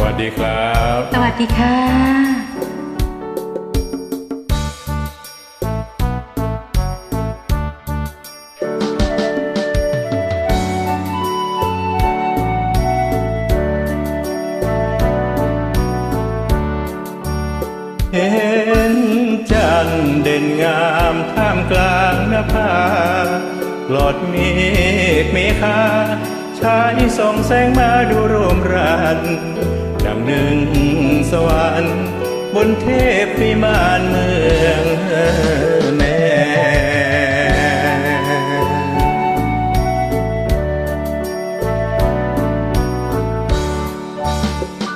วัสดีครับ สวัสดีค่ะเห็นจันทร์เด่นงามท่ามกลางนภาหลอดเมฆเมฆาชายส่องแสงมาดูโรมรัน ดังหนึ่งสวรรค์บนเทพวิมานเมืองแม่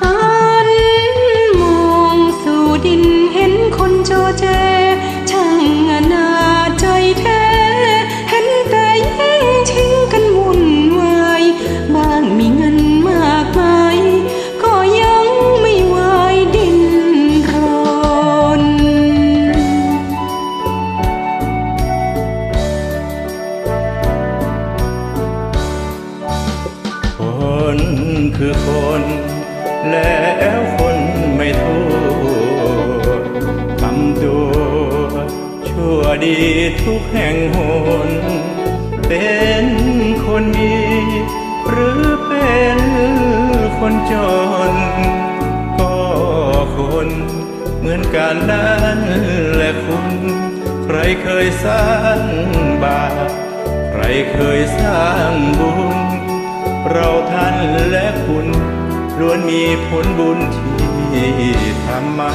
ตอนมองสู่ดินเห็นคนโจเจ คนคือคน แล้วคนไม่ทูกทำตัวชั่วดีทุกแห่งหน เป็นคนดีหรือเป็นคนจน ก็คนเหมือนกันนั้นแหละคุณ ใครเคยสร้างบาปใครเคยสร้าง ท่านและคุณล้วนมีผลบุญที่ทำมา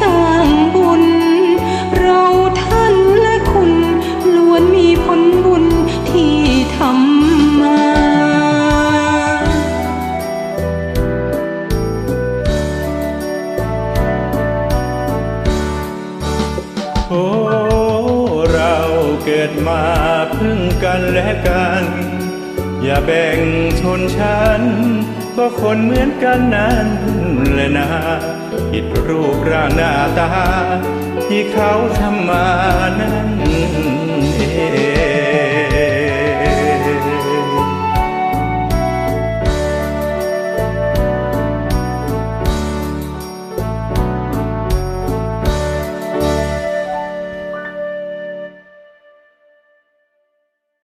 สร้างบุญ เราท่านและคุณล้วนมีผลบุญที่ทำมา โอ้ เราเกิดมาพึ่งกันและกัน อย่าแบ่งชนชั้น ก็คนเหมือนกันนั้นแหละนะผิดรูปร่างหน้าตา ที่เขาทำมานั้นเอง